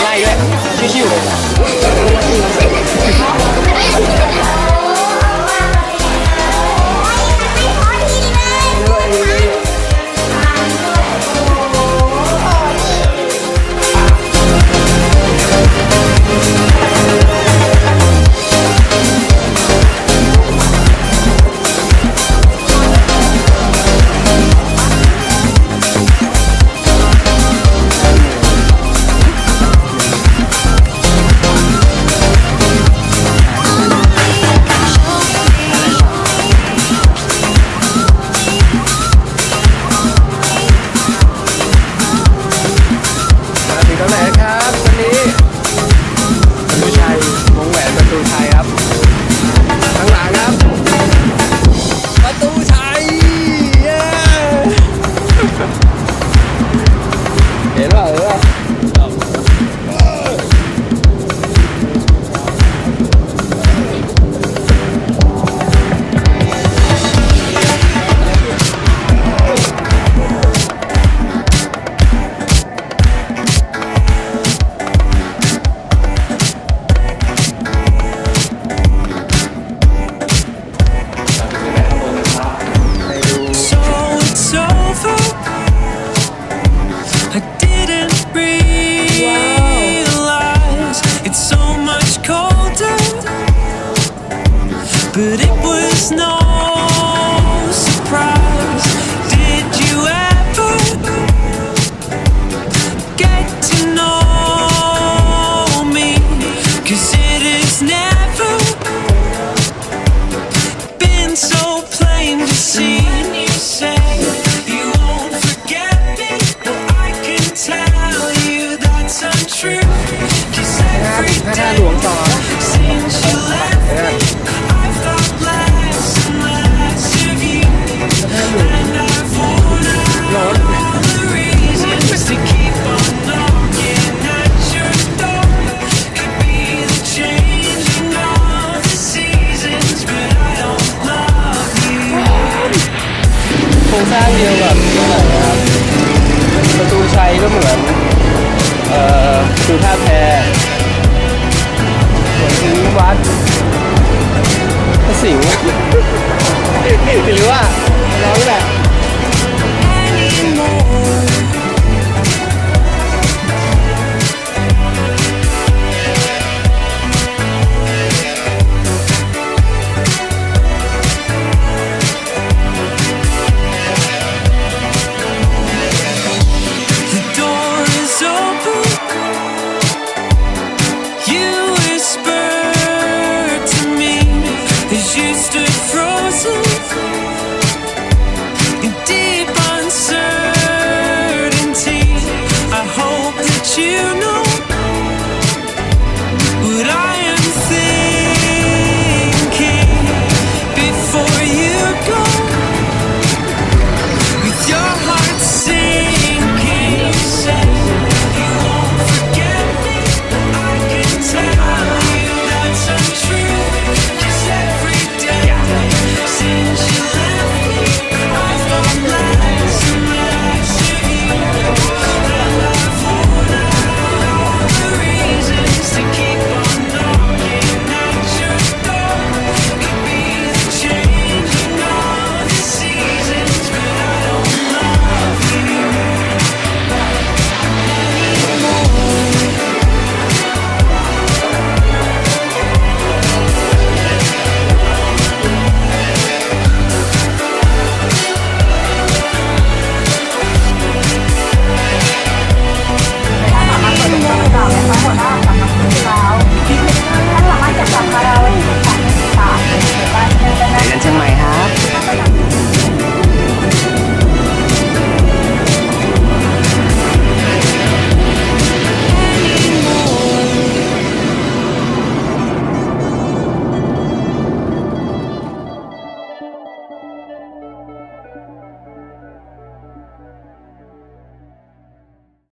下一 but it was not. งสร้างเดียวกับตัวไหนครับ ประตูชัยก็เหมือน เอ่อคือท่าแพเหมือนงวัดพระสิง